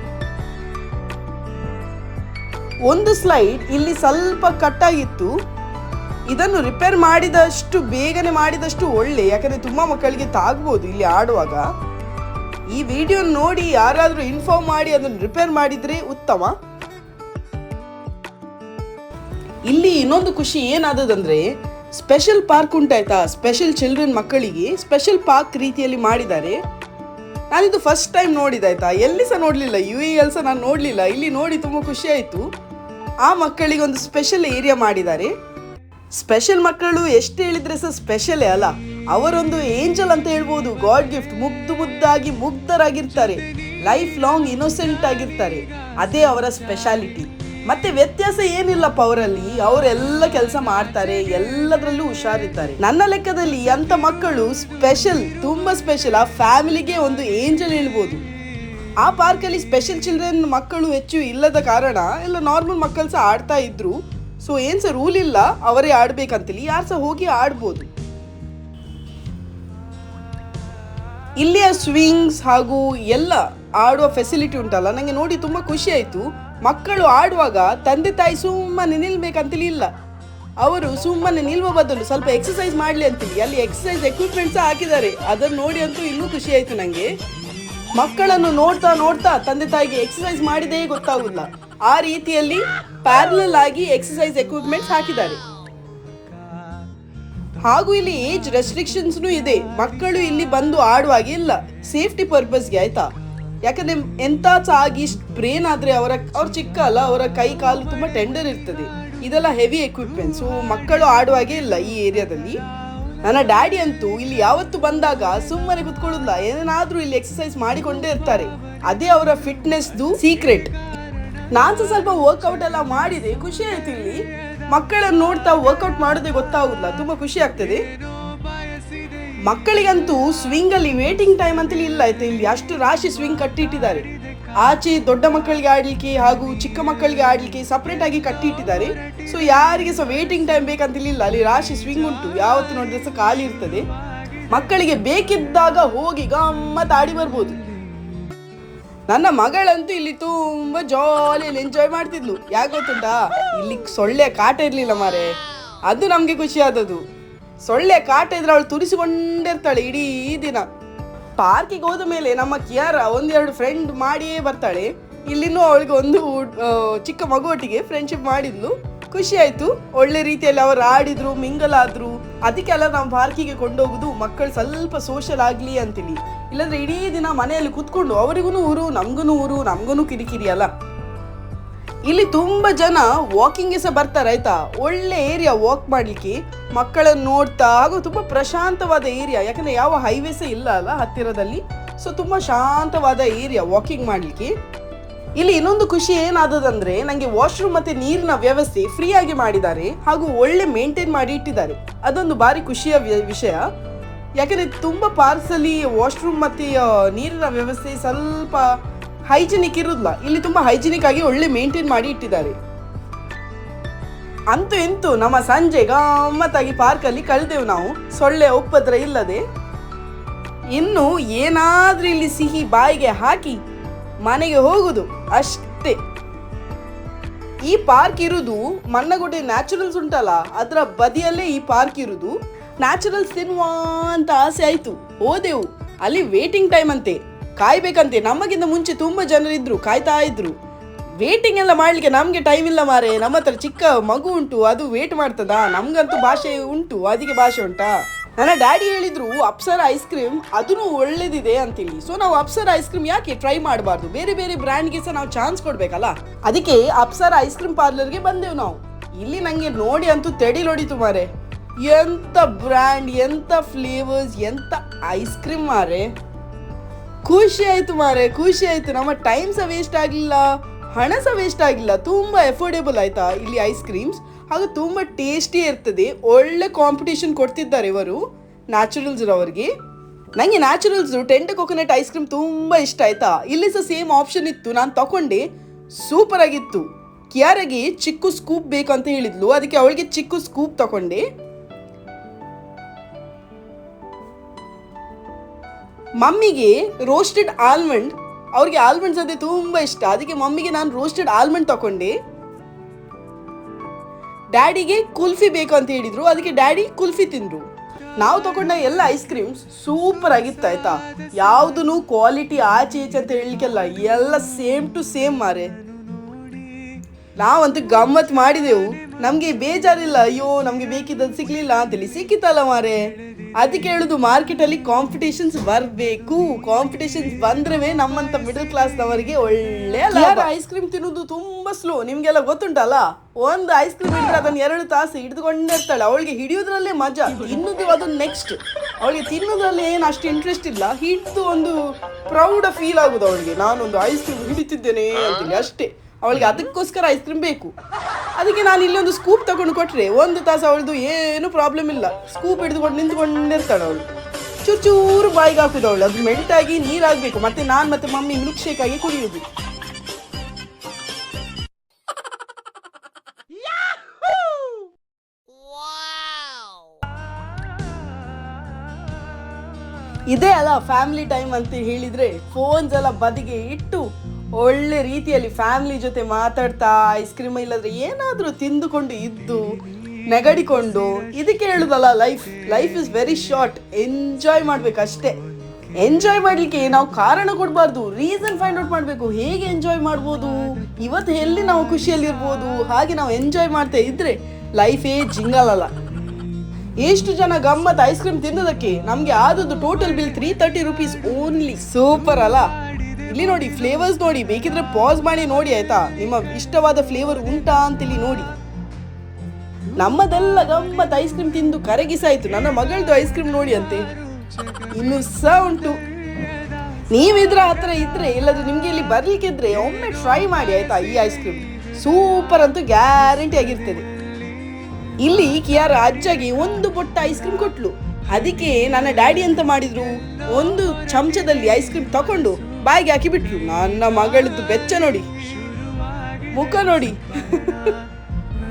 Speaker 1: ಒಂದು ಸ್ಲೈಡ್ ಇಲ್ಲಿ ಸ್ವಲ್ಪ ಕಟ್ಟಾಗಿತ್ತು. ಇದನ್ನು ರಿಪೇರ್ ಮಾಡಿದಷ್ಟು, ಬೇಗನೆ ಮಾಡಿದಷ್ಟು ಒಳ್ಳೆ, ಯಾಕಂದ್ರೆ ತುಂಬಾ ಮಕ್ಕಳಿಗೆ ತಾಗ್ಬೋದು ಇಲ್ಲಿ ಆಡುವಾಗ. ಈ ವಿಡಿಯೋ ನೋಡಿ, ಯಾರಾದರೂ ಇನ್ಫಾರ್ಮ್ ಮಾಡಿ, ಅದನ್ನು ರಿಪೇರ್ ಮಾಡಿದ್ರೆ ಉತ್ತಮ. ಇಲ್ಲಿ ಇನ್ನೊಂದು ಖುಷಿ ಏನಾದದಂದ್ರೆ ಸ್ಪೆಷಲ್ ಪಾರ್ಕ್ ಉಂಟಾಯ್ತಾ? ಸ್ಪೆಷಲ್ ಚಿಲ್ಡ್ರನ್ ಮಕ್ಕಳಿಗೆ ಸ್ಪೆಷಲ್ ಪಾರ್ಕ್ ರೀತಿಯಲ್ಲಿ ಮಾಡಿದ್ದಾರೆ. ನಾನಿದು ಫಸ್ಟ್ ಟೈಮ್ ನೋಡಿದಾಯ್ತಾ ಎಲ್ಲಿ ಸಹ ನೋಡಲಿಲ್ಲ ಯು ಎಲ್ ಸಹ ನಾನು ನೋಡಲಿಲ್ಲ. ಇಲ್ಲಿ ನೋಡಿ ತುಂಬ ಖುಷಿ ಆಯಿತು. ಆ ಮಕ್ಕಳಿಗೆ ಒಂದು ಸ್ಪೆಷಲ್ ಏರಿಯಾ ಮಾಡಿದ್ದಾರೆ. ಸ್ಪೆಷಲ್ ಮಕ್ಕಳು ಎಷ್ಟು ಹೇಳಿದ್ರೆ ಸಹ ಸ್ಪೆಷಲೇ ಅಲ್ಲ. ಅವರೊಂದು ಏಂಜಲ್ ಅಂತ ಹೇಳ್ಬೋದು. ಗಾಡ್ ಗಿಫ್ಟ್ ಮುಗ್ದು ಮುದ್ದಾಗಿ ಮುಗ್ಧರಾಗಿರ್ತಾರೆ. ಲೈಫ್ ಲಾಂಗ್ ಇನ್ನೋಸೆಂಟ್ ಆಗಿರ್ತಾರೆ. ಅದೇ ಅವರ ಸ್ಪೆಷಾಲಿಟಿ ಮತ್ತೆ ವ್ಯತ್ಯಾಸ ಏನಿಲ್ಲಪ್ಪ ಅವರಲ್ಲಿ? ಅವರೆಲ್ಲ ಕೆಲಸ ಮಾಡ್ತಾರೆ. ಎಲ್ಲದರಲ್ಲೂ ಹುಷಾರಿದ್ದಾರೆ. ನನ್ನ ಲೆಕ್ಕದಲ್ಲಿ ಅಂತ ಮಕ್ಕಳು ಸ್ಪೆಷಲ್ ತುಂಬಾ ಸ್ಪೆಷಲ್ ಆ ಫ್ಯಾಮಿಲಿಗೆ ಒಂದು ಏಂಜಲ್ ಹೇಳ್ಬೋದು. ಆ ಪಾರ್ಕಲ್ಲಿ ಸ್ಪೆಷಲ್ ಚಿಲ್ಡ್ರನ್ ಮಕ್ಕಳು ಹೆಚ್ಚು ಇಲ್ಲದ ಕಾರಣ ಎಲ್ಲ ನಾರ್ಮಲ್ ಮಕ್ಕಳು ಸಹ ಆಡ್ತಾ ಇದ್ರು. ಸೊ ಏನು ಸಹ ರೂಲ್ ಇಲ್ಲ. ಅವರೇ ಆಡ್ಬೇಕಂತೇಳಿ. ಯಾರು ಸಹ ಹೋಗಿ ಆಡ್ಬೋದು. ಇಲ್ಲಿಯ ಸ್ವಿಂಗ್ಸ್ ಹಾಗೂ ಎಲ್ಲ ಆಡುವ ಫೆಸಿಲಿಟಿ ಉಂಟಲ್ಲ ನನಗೆ ನೋಡಿ ತುಂಬ ಖುಷಿ ಆಯಿತು. ಮಕ್ಕಳು ಆಡುವಾಗ ತಂದೆ ತಾಯಿ ಸುಮ್ಮನೆ ನಿಲ್ಬೇಕಂತೇಳಿ ಇಲ್ಲ. ಅವರು ಸುಮ್ಮನೆ ನಿಲ್ಲುವ ಬದಲು ಸ್ವಲ್ಪ ಎಕ್ಸಸೈಸ್ ಮಾಡಲಿ ಅಂತೀವಿ. ಅಲ್ಲಿ ಎಕ್ಸಸೈಸ್ ಎಕ್ವಿಪ್ಮೆಂಟ್ಸ್ ಹಾಕಿದ್ದಾರೆ. ಅದನ್ನು ನೋಡಿ ಅಂತೂ ಇನ್ನೂ ಖುಷಿ ಆಯಿತು ನನಗೆ ಮಕ್ಕಳನ್ನು ನೋಡ್ತಾ ನೋಡ್ತಾ ತಂದೆ ತಾಯಿಗೆ ಎಕ್ಸಸೈಸ್ ಮಾಡಿದೆಯೇ ಗೊತ್ತಾಗುದಿಲ್ಲ. ಆ ರೀತಿಯಲ್ಲಿ ಪ್ಯಾರಲಲ್ ಆಗಿ ಎಕ್ಸಸೈಸ್ ಎಕ್ವಿಪ್ಮೆಂಟ್ಸ್ ಹಾಕಿದ್ದಾರೆ. ಹಾಗೂ ಇಲ್ಲಿ ಏಜ್ ರೆಸ್ಟ್ರಿಕ್ಷನ್ಸ್ನೂ ಇದೆ. ಮಕ್ಕಳು ಇಲ್ಲಿ ಬಂದು ಆಡುವಾಗೆ ಇಲ್ಲ. ಸೇಫ್ಟಿ ಪರ್ಪಸ್ಗೆ ಆಯ್ತಾ? ಯಾಕಂದ್ರೆ ಚಾಗಿ ಆಗಿ ಬ್ರೇನ್ ಆದ್ರೆ ಅವರ, ಅವ್ರ ಚಿಕ್ಕ ಅಲ್ಲ, ಅವರ ಕೈ ಕಾಲು ತುಂಬಾ ಟೆಂಡರ್ ಇರ್ತದೆ. ಇದೆಲ್ಲ ಹೆವಿ ಎಕ್ವಿಪ್ಮೆಂಟ್ಸ್ ಮಕ್ಕಳು ಆಡುವಾಗೆ ಇಲ್ಲ ಈ ಏರಿಯಾದಲ್ಲಿ ನನ್ನ ಡ್ಯಾಡಿ ಅಂತೂ ಇಲ್ಲಿ ಯಾವತ್ತು ಬಂದಾಗ ಸುಮ್ಮನೆ ಕುತ್ಕೊಳ್ಳೋದಿಲ್ಲ ಏನಾದ್ರೂ ಇಲ್ಲಿ ಎಕ್ಸಸೈಸ್ ಮಾಡಿಕೊಂಡೇ ಇರ್ತಾರೆ. ಅದೇ ಅವರ ಫಿಟ್ನೆಸ್ದು ಸೀಕ್ರೆಟ್ ನಾನು ಸ್ವಲ್ಪ ವರ್ಕೌಟ್ ಎಲ್ಲ ಮಾಡಿದೆ. ಖುಷಿ ಆಯ್ತು ಇಲ್ಲಿ. ಮಕ್ಕಳನ್ನು ನೋಡ್ತಾ ವರ್ಕೌಟ್ ಮಾಡೋದೇ ಗೊತ್ತಾಗುದಿಲ್ಲ. ತುಂಬಾ ಖುಷಿ ಆಗ್ತದೆ. ಮಕ್ಕಳಿಗಂತೂ ಸ್ವಿಂಗ್ ಅಲ್ಲಿ ವೇಟಿಂಗ್ ಟೈಮ್ ಅಂತೇಳಿ ಇಲ್ಲ. ಆಯ್ತು ಇಲ್ಲಿ ಅಷ್ಟು ರಾಶಿ ಸ್ವಿಂಗ್ ಕಟ್ಟಿಟ್ಟಿದ್ದಾರೆ. ಆಚೆ ದೊಡ್ಡ ಮಕ್ಕಳಿಗೆ ಆಡಲಿಕ್ಕೆ ಹಾಗೂ ಚಿಕ್ಕ ಮಕ್ಕಳಿಗೆ ಆಡ್ಲಿಕ್ಕೆ ಸಪ್ರೇಟ್ ಆಗಿ ಕಟ್ಟಿಟ್ಟಿದ್ದಾರೆ. ಸೊ ಯಾರಿಗೆ ಸಹ ವೇಟಿಂಗ್ ಟೈಮ್ ಬೇಕಂತಿಲ್ಲ ಅಲ್ಲಿ ರಾಶಿ ಸ್ವಿಂಗ್ ಉಂಟು. ಯಾವತ್ತು ನೋಡಿದ್ರೆ ಸಹ ಖಾಲಿ ಇರ್ತದೆ. ಮಕ್ಕಳಿಗೆ ಬೇಕಿದ್ದಾಗ ಹೋಗಿ ಗಮ್ಮತ್ ಆಡಿ ಬರ್ಬೋದು. ನನ್ನ ಮಗಳಂತೂ ಇಲ್ಲಿ ತುಂಬಾ ಜಾಲಿಯಲ್ಲಿ ಎಂಜಾಯ್ ಮಾಡ್ತಿದ್ಲು. ಯಾಕೆ ಗೊತ್ತುಂಟಾ? ಇಲ್ಲಿ ಸೊಳ್ಳೆ ಕಾಟ ಇರ್ಲಿಲ್ಲ ಮಾರೆ. ಅದು ನಮಗೆ ಖುಷಿ ಆದದ್ದು. ಸೊಳ್ಳೆ ಕಾಟ ಇದ್ರೆ ಅವಳು ತುರಿಸಿಕೊಂಡಿರ್ತಾಳೆ ಇಡೀ ದಿನ. ಪಾರ್ಕಿಗೆ ಹೋದ ಮೇಲೆ ನಮ್ಮ ಕಿಯಾರ ಒಂದೆರಡು ಫ್ರೆಂಡ್ ಮಾಡಿಯೇ ಬರ್ತಾಳೆ. ಇಲ್ಲಿನೂ ಅವಳಿಗೆ ಒಂದು ಚಿಕ್ಕ ಮಗುವೊಟ್ಟಿಗೆ ಫ್ರೆಂಡ್ಶಿಪ್ ಮಾಡಿದ್ಲು. ಖುಷಿ ಆಯ್ತು. ಒಳ್ಳೆ ರೀತಿಯಲ್ಲಿ ಅವರು ಆಡಿದ್ರು ಮಿಂಗಲ್ ಆದ್ರು. ಅದಕ್ಕೆಲ್ಲ ನಾವು ಪಾರ್ಕಿಗೆ ಕೊಂಡೋಗುದು, ಮಕ್ಕಳು ಸ್ವಲ್ಪ ಸೋಷಲ್ ಆಗ್ಲಿ ಅಂತೇಳಿ ಇಲ್ಲಾಂದ್ರೆ ಇಡೀ ದಿನ ಮನೆಯಲ್ಲಿ ಕುತ್ಕೊಂಡು ಅವರಿಗೂ ಊರು ನಮ್ಗೂ ಊರು ನಮ್ಗೂ ಕಿರಿಕಿರಿ ಅಲ್ಲ. ಇಲ್ಲಿ ತುಂಬಾ ಜನ ವಾಕಿಂಗ್ಗೆ ಸಹ ಬರ್ತಾರೆ, ಆಯ್ತಾ? ಒಳ್ಳೆ ಏರಿಯಾ ವಾಕ್ ಮಾಡ್ಲಿಕ್ಕೆ. ಮಕ್ಕಳನ್ನು ನೋಡ್ತಾ ಹಾಗೂ ತುಂಬಾ ಪ್ರಶಾಂತವಾದ ಏರಿಯಾ ಯಾಕಂದ್ರೆ ಯಾವ ಹೈವೇಸ್ ಇಲ್ಲ ಅಲ್ಲ ಹತ್ತಿರದಲ್ಲಿ. ಸೊ ತುಂಬಾ ಶಾಂತವಾದ ಏರಿಯಾ ವಾಕಿಂಗ್ ಮಾಡ್ಲಿಕ್ಕೆ. ಇಲ್ಲಿ ಇನ್ನೊಂದು ಖುಷಿ ಏನಾದದಂದ್ರೆ ನನಗೆ ವಾಶ್ರೂಮ್ ಮತ್ತೆ ನೀರಿನ ವ್ಯವಸ್ಥೆ ಫ್ರೀಯಾಗಿ ಮಾಡಿದ್ದಾರೆ ಹಾಗೂ ಒಳ್ಳೆ ಮೇಂಟೈನ್ ಮಾಡಿ ಇಟ್ಟಿದ್ದಾರೆ. ಅದೊಂದು ಬಾರಿ ಖುಷಿಯ ವಿಷಯ. ಯಾಕಂದ್ರೆ ತುಂಬಾ ಪಾರ್ಸಲಿ ವಾಶ್ರೂಮ್ ಮತ್ತೆ ನೀರಿನ ವ್ಯವಸ್ಥೆ ಸ್ವಲ್ಪ ಹೈಜಿನಿಕ್ ಇರುದಿಲ್ಲ ಇಲ್ಲಿ ತುಂಬಾ ಹೈಜಿನಿಕ್ ಆಗಿ ಒಳ್ಳೆ ಮೇಂಟೈನ್ ಮಾಡಿ ಇಟ್ಟಿದ್ದಾರೆ. ಅಂತೂ ಎಂತೂ ನಮ್ಮ ಸಂಜೆ ಗಮ್ಮತ್ತಾಗಿ ಪಾರ್ಕಲ್ಲಿ ಕಳೆದೆವು ನಾವು. ಸೊಳ್ಳೆ ಉಪದ್ರ ಇಲ್ಲದೆ. ಇನ್ನು ಏನಾದ್ರೂ ಇಲ್ಲಿ ಸಿಹಿ ಬಾಯಿಗೆ ಹಾಕಿ ಮನೆಗೆ ಹೋಗುದು ಅಷ್ಟೇ. ಈ ಪಾರ್ಕ್ ಇರುವುದು ಮಣ್ಣಗುಡ್ಡೆ ನ್ಯಾಚುರಲ್ಸ್ ಉಂಟಲ್ಲ, ಅದರ ಬದಿಯಲ್ಲೇ ಈ ಪಾರ್ಕ್ ಇರುವುದು ನ್ಯಾಚುರಲ್ಸ್ ತಿನ್ನುವ ಅಂತ ಆಸೆ ಆಯಿತು. ಹೋದೆವು. ಅಲ್ಲಿ ವೇಟಿಂಗ್ ಟೈಮ್ ಅಂತೆ. ಕಾಯ್ಬೇಕಂತೆ. ನಮಗಿಂತ ಮುಂಚೆ ತುಂಬಾ ಜನರಿದ್ರು, ಕಾಯ್ತಾ ಇದ್ರು. ವೇಟಿಂಗ್ ಎಲ್ಲ ಮಾಡ್ಲಿಕ್ಕೆ ನಮಗೆ ಟೈಮ್ ಇಲ್ಲ ಮಾರೆ. ನಮ್ಮ ಹತ್ರ ಚಿಕ್ಕ ಮಗು ಉಂಟು, ಅದು ವೇಟ್ ಮಾಡ್ತದಾ? ನಮಗಂತೂ ಭಾಷೆ ಉಂಟು, ಅದಕ್ಕೆ ಭಾಷೆ ಉಂಟಾ? ನನ್ನ ಡ್ಯಾಡಿ ಹೇಳಿದ್ರು ಅಪ್ಸರ ಐಸ್ ಕ್ರೀಮ್ ಅದನ್ನು ಒಳ್ಳೇದಿದೆ ಅಂತೇಳಿ ಸೊ ನಾವು ಅಪ್ಸರ ಐಸ್ ಕ್ರೀಮ್ ಯಾಕೆ ಟ್ರೈ ಮಾಡಬಾರ್ದು? ಬೇರೆ ಬೇರೆ ಬ್ರ್ಯಾಂಡ್ಗೆ ಸಹ ನಾವು ಚಾನ್ಸ್ ಕೊಡ್ಬೇಕಲ್ಲ? ಅದಕ್ಕೆ ಅಪ್ಸರ ಐಸ್ ಕ್ರೀಮ್ ಪಾರ್ಲರ್ಗೆ ಬಂದೆವು ನಾವು. ಇಲ್ಲಿ ನಂಗೆ ನೋಡಿ ಅಂತೂ ತೆಡಿಲೊಡಿತು ಮಾರೆ. ಎಂತ ಬ್ರ್ಯಾಂಡ್ ಎಂತ ಫ್ಲೇವರ್ಸ್ ಎಂತ ಐಸ್ ಕ್ರೀಮ್ ಮಾರೆ. ಖುಷಿ ಆಯ್ತು ಮಾರೆ, ಖುಷಿ ಆಯ್ತು. ನಮ್ಮ ಟೈಮ್ ಸಹ ವೇಸ್ಟ್ ಆಗಲಿಲ್ಲ. ಹಣ ಸಹ ವೇಸ್ಟ್ ಆಗಿಲ್ಲ. ತುಂಬ ಎಫೋರ್ಡೆಬಲ್ ಆಯ್ತಾ? ಇಲ್ಲಿ ಐಸ್ ಕ್ರೀಮ್ಸ್ ಹಾಗೂ ತುಂಬ ಟೇಸ್ಟಿ ಇರ್ತದೆ. ಒಳ್ಳೆ ಕಾಂಪಿಟೇಷನ್ ಕೊಡ್ತಿದ್ದಾರೆ ಇವರು ನ್ಯಾಚುರಲ್ಸ್ ಅವರಿಗೆ ನನಗೆ Naturals tender coconut ice cream ತುಂಬ ಇಷ್ಟ ಆಯ್ತಾ? ಇಲ್ಲಿ ಸಹ ಸೇಮ್ ಆಪ್ಷನ್ ಇತ್ತು. ನಾನು ತಕೊಂಡೆ. ಸೂಪರ್ ಆಗಿತ್ತು. ಕ್ಯಾರಗೆ ಚಿಕ್ಕು ಸ್ಕೂಪ್ ಬೇಕು ಅಂತ ಹೇಳಿದ್ಲು. ಅದಕ್ಕೆ ಅವಳಿಗೆ ಚಿಕ್ಕು ಸ್ಕೂಪ್ ತಕೊಂಡೆ. ಮಮ್ಮಿಗೆ ರೋಸ್ಟೆಡ್ ಆಲ್ಮಂಡ್ ಅವ್ರಿಗೆ ಆಲ್ಮಂಡ್ಸ್ ಅದೇ ತುಂಬಾ ಇಷ್ಟ. ಅದಕ್ಕೆ ಮಮ್ಮಿಗೆ ನಾನು ರೋಸ್ಟೆಡ್ ಆಲ್ಮಂಡ್ ತಗೊಂಡೆ ಡ್ಯಾಡಿಗೆ ಕುಲ್ಫಿ ಬೇಕು ಅಂತ ಹೇಳಿದ್ರು. ಅದಕ್ಕೆ ಡ್ಯಾಡಿ ಕುಲ್ಫಿ ತಿಂದ್ರು. ನಾವು ತಗೊಂಡ ಎಲ್ಲ ಐಸ್ ಕ್ರೀಮ್ಸ್ ಸೂಪರ್ ಆಗಿತ್ತು, ಆಯ್ತಾ? ಯಾವ್ದು ಕ್ವಾಲಿಟಿ ಆಚೆ ಈಚೆ ಅಂತ ಹೇಳಲಿಕ್ಕೆಲ್ಲ ಎಲ್ಲ ಸೇಮ್ ಟು ಸೇಮ್ ಮಾರೆ. ನಾವಂತೂ ಗಮ್ಮತ್ ಮಾಡಿದೆವು. ನಮ್ಗೆ ಬೇಜಾರಿಲ್ಲ, ಅಯ್ಯೋ, ನಮ್ಗೆ ಬೇಕಿದ್ದದ್ದು ಸಿಗ್ಲಿಲ್ಲ ಅಂತೇಳಿ. ಸಿಕ್ಕಿತ್ತಲ್ಲ ಮಾರೆ. ಅದಕ್ಕೆ ಹೇಳುದು ಮಾರ್ಕೆಟ್ ಅಲ್ಲಿ ಕಾಂಪಿಟೇಷನ್ಸ್ ಬರಬೇಕು ಕಾಂಪಿಟೇಷನ್ಸ್ ಬಂದ್ರೆ ನಮ್ಮಂತ ಮಿಡಲ್ ಕ್ಲಾಸ್ ನವರಿಗೆ ಒಳ್ಳೆ ಐಸ್ ಕ್ರೀಮ್ ತಿನ್ನೋದು ತುಂಬಾ ಸ್ಲೋ ನಿಮ್ಗೆಲ್ಲ ಗೊತ್ತುಂಟಲ್ಲ? ಒಂದು ಐಸ್ ಕ್ರೀಮ್ ಇಟ್ಟರೆ ಅದನ್ನ ಎರಡು ತಾಸು ಹಿಡಿದುಕೊಂಡಿರ್ತಾಳೆ. ಅವಳಿಗೆ ಹಿಡಿಯೋದ್ರಲ್ಲೇ ಮಜಾ. ತಿನ್ನೋದು ಅದು ನೆಕ್ಸ್ಟ್ ಅವಳಿಗೆ ತಿನ್ನೋದ್ರಲ್ಲಿ ಏನು ಅಷ್ಟು ಇಂಟ್ರೆಸ್ಟ್ ಇಲ್ಲ. ಹಿಡಿದು ಒಂದು ಪ್ರೌಡ್ ಫೀಲ್ ಆಗುದು ಅವಳಿಗೆ. ನಾನೊಂದು ಐಸ್ ಕ್ರೀಮ್ ಹಿಡಿತಿದ್ದೇನೆ ಅಂತೇಳಿ ಅಷ್ಟೇ. ಅವಳಿಗೆ ಅದಕ್ಕೋಸ್ಕರ ಐಸ್ ಕ್ರೀಮ್ ಬೇಕು. ಅದಕ್ಕೆ ನಾನು ಇಲ್ಲೊಂದು ಸ್ಕೂಪ್ ತಗೊಂಡು ಕೊಟ್ಟರೆ ಒಂದು ತಾಸು ಅವಳದು ಏನು ಪ್ರಾಬ್ಲಮ್ ಇಲ್ಲ. ಸ್ಕೂಪ್ ಹಿಡಿದುಕೊಂಡು ನಿಂತ್ಕೊಂಡಿರ್ತಾಳೆ ಅವಳು. ಚೂರು ಚೂರು ಬಾಯಿಗೆ ಹಾಕುದು ಅವಳು. ಅದು ಮೆಲ್ಟಾಗಿ ಆಗಿ ನೀರಾಗಬೇಕು. ಮತ್ತೆ ನಾನು ಮತ್ತೆ ಮಮ್ಮಿ ಮಿಲ್ಕ್ ಶೇಕ್ ಆಗಿ ಕುಡಿಯುವುದು ಇದೇ ಅಲ್ಲ ಫ್ಯಾಮಿಲಿ ಟೈಮ್ ಅಂತ ಹೇಳಿದ್ರೆ ಫೋನ್ಸ್ ಎಲ್ಲ ಬದಿಗೆ ಇಟ್ಟು ಒಳ್ಳೆ ರೀತಿಯಲ್ಲಿ ಫ್ಯಾಮಿಲಿ ಜೊತೆ ಮಾತಾಡ್ತಾ ಐಸ್ ಕ್ರೀಮ್ ಇಲ್ಲದ್ರೆ ಏನಾದರೂ ತಿಂದುಕೊಂಡು ಇದ್ದು, ನೆಗಡಿಕೊಂಡು, ಇದಕ್ಕೆ ಹೇಳುದಲ್ಲ life life is very short enjoy ಮಾಡ್ಬೇಕು ಅಷ್ಟೇ. ಎಂಜಾಯ್ ಮಾಡ್ಲಿಕ್ಕೆ ನಾವು ಕಾರಣ ಕೊಡಬಾರ್ದು. ರೀಸನ್ ಫೈಂಡ್ ಔಟ್ ಮಾಡಬೇಕು. ಹೇಗೆ ಎಂಜಾಯ್ ಮಾಡ್ಬೋದು? ಇವತ್ತು ಎಲ್ಲಿ ನಾವು ಖುಷಿಯಲ್ಲಿರ್ಬೋದು? ಹಾಗೆ ನಾವು ಎಂಜಾಯ್ ಮಾಡ್ತಾ ಇದ್ರೆ ಲೈಫೇ ಜಿಂಗಲಲ್ಲ. ಎಷ್ಟು ಜನ ಗಮ್ಮತ್ ಐಸ್ ಕ್ರೀಮ್ ತಿನ್ನೋದಕ್ಕೆ ನಮ್ಗೆ ಆದದ್ದು total bill three thirty rupees only super ಅಲ್ಲ? ಇಲ್ಲಿ ನೋಡಿ ಫ್ಲೇವರ್ಸ್ ನೋಡಿ, ಬೇಕಿದ್ರೆ ಪಾಸ್ ಮಾಡಿ ನೋಡಿ ಆಯ್ತಾ? ನಿಮ್ಮ ಇಷ್ಟವಾದ ಫ್ಲೇವರ್ ಉಂಟಾ ಅಂತೇಳಿ ನೋಡಿ. ನಮ್ಮದೆಲ್ಲ ಗಮ್ಮತ್ ಐಸ್ ಕ್ರೀಮ್ ತಿಂದು ಕರಗಿಸಾಯ್ತು ನನ್ನ ಮಗಳದು ಐಸ್ ಕ್ರೀಮ್ ನೋಡಿ ಅಂತೆ. ಇನ್ನು ಸಹ ಉಂಟು. ನೀವಿದ್ರ ಹತ್ರ ಇದ್ರೆ, ಇಲ್ಲದ್ರೆ ನಿಮ್ಗೆ ಇಲ್ಲಿ ಬರ್ಲಿಕ್ಕಿದ್ರೆ ಒಮ್ಮೆ ಟ್ರೈ ಮಾಡಿ ಆಯ್ತಾ ಈ ಐಸ್ ಕ್ರೀಮ್ ಸೂಪರ್ ಅಂತೂ ಗ್ಯಾರಂಟಿ ಆಗಿರ್ತದೆ. ಇಲ್ಲಿ ಕಿಯಾರ ಅಜ್ಜಗೆ ಒಂದು ಪೊಟ್ಟ ಐಸ್ ಕ್ರೀಮ್ ಕೊಟ್ಲು. ಅದಕ್ಕೆ ನನ್ನ ಡ್ಯಾಡಿ ಅಂತ ಮಾಡಿದ್ರು? ಒಂದು ಚಮಚದಲ್ಲಿ ಐಸ್ ಕ್ರೀಮ್ ತಕೊಂಡು ಬಾಯಿಗೆ ಹಾಕಿ ಬಿಟ್ರು ನನ್ನ ಮಗಳದ್ದು ಬೆಚ್ಚ ನೋಡಿ. ಮುಖ ನೋಡಿ.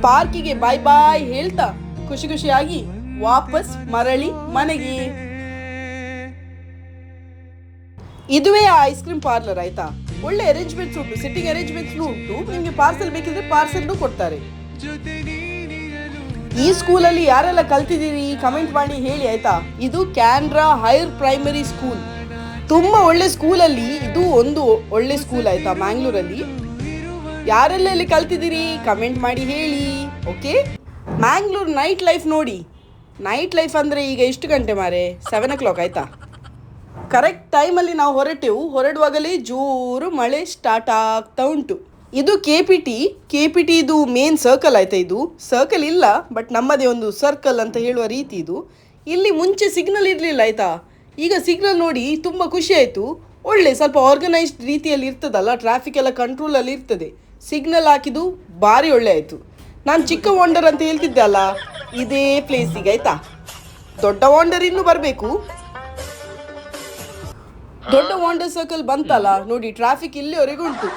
Speaker 1: ಪಾರ್ಕಿಗೆ ಬಾಯ್ ಬಾಯ್ ಹೇಳ್ತಾ ಖುಷಿ ಖುಷಿಯಾಗಿ ವಾಪಸ್ ಮರಳಿ ಮನೆಗೆ. ಇದುವೇ ಆ ಐಸ್ ಕ್ರೀಮ್ ಪಾರ್ಲರ್ ಆಯ್ತಾ? ಒಳ್ಳೆ ಅರೇಂಜ್ಮೆಂಟ್ಸ್ ಉಂಟು. ಸಿಟ್ಟಿಂಗ್ ಅರೇಂಜ್ಮೆಂಟ್ಸ್ ಉಂಟು. ನಿಮಗೆ ಪಾರ್ಸೆಲ್ ಬೇಕಿದ್ರೆ ಪಾರ್ಸೆಲ್ ಕೊಡ್ತಾರೆ. ಈ ಸ್ಕೂಲಲ್ಲಿ ಯಾರೆಲ್ಲ ಕಲ್ತಿದ್ದೀರಿ? ಕಮೆಂಟ್ ಮಾಡಿ ಹೇಳಿ ಆಯ್ತಾ? ಇದು ಕ್ಯಾನ್ರಾ ಹೈರ್ ಪ್ರೈಮರಿ ಸ್ಕೂಲ್ ತುಂಬಾ ಒಳ್ಳೆ ಸ್ಕೂಲಲ್ಲಿ ಇದು ಒಂದು ಒಳ್ಳೆ ಸ್ಕೂಲ್ ಆಯ್ತಾ ಮ್ಯಾಂಗ್ಳೂರಲ್ಲಿ ಯಾರೆಲ್ಲ ಇಲ್ಲಿ ಕಲ್ತಿದ್ದೀರಿ? ಕಮೆಂಟ್ ಮಾಡಿ ಹೇಳಿ ಓಕೆ ಮ್ಯಾಂಗ್ಳೂರ್ ನೈಟ್ ಲೈಫ್ ನೋಡಿ. ನೈಟ್ ಲೈಫ್ ಅಂದರೆ ಈಗ ಎಷ್ಟು ಗಂಟೆ ಮಾರೆ? ಸೆವೆನ್ ಓ ಕ್ಲಾಕ್ ಆಯ್ತಾ ಕರೆಕ್ಟ್ ಟೈಮಲ್ಲಿ ನಾವು ಹೊರಟೆವು. ಹೊರಡುವಾಗಲೇ ಜೋರು ಮಳೆ ಸ್ಟಾರ್ಟ್ ಆಗ್ತಾ ಉಂಟು. ಇದು K P T K P T ಇದು ಮೇನ್ ಸರ್ಕಲ್ ಆಯ್ತಾ ಇದು? ಸರ್ಕಲ್ ಇಲ್ಲ ಬಟ್ ನಮ್ಮದೇ ಒಂದು ಸರ್ಕಲ್ ಅಂತ ಹೇಳುವ ರೀತಿ ಇದು. ಇಲ್ಲಿ ಮುಂಚೆ ಸಿಗ್ನಲ್ ಇರಲಿಲ್ಲ ಆಯ್ತಾ? ಈಗ ಸಿಗ್ನಲ್ ನೋಡಿ ತುಂಬ ಖುಷಿ ಆಯಿತು. ಒಳ್ಳೆ ಸ್ವಲ್ಪ ಆರ್ಗನೈಸ್ಡ್ ರೀತಿಯಲ್ಲಿ ಇರ್ತದಲ್ಲ ಟ್ರಾಫಿಕ್ ಎಲ್ಲ ಕಂಟ್ರೋಲಲ್ಲಿ ಇರ್ತದೆ. ಸಿಗ್ನಲ್ ಹಾಕಿದ್ದು ಭಾರಿ ಒಳ್ಳೆ ಆಯಿತು. ನಾನು ಚಿಕ್ಕ ವಾಂಡರ್ ಅಂತ ಹೇಳ್ತಿದ್ದೆ ಅಲ್ಲ, ಇದೇ ಪ್ಲೇಸಿಗೆ ಆಯ್ತಾ? ದೊಡ್ಡ ವಾಂಡರ್ ಇನ್ನೂ ಬರಬೇಕು. ದೊಡ್ಡ ವಾಂಡರ್ ಸರ್ಕಲ್ ಬಂತಲ್ಲ, ನೋಡಿ ಟ್ರಾಫಿಕ್ ಇಲ್ಲಿವರೆಗೂ ಉಂಟು.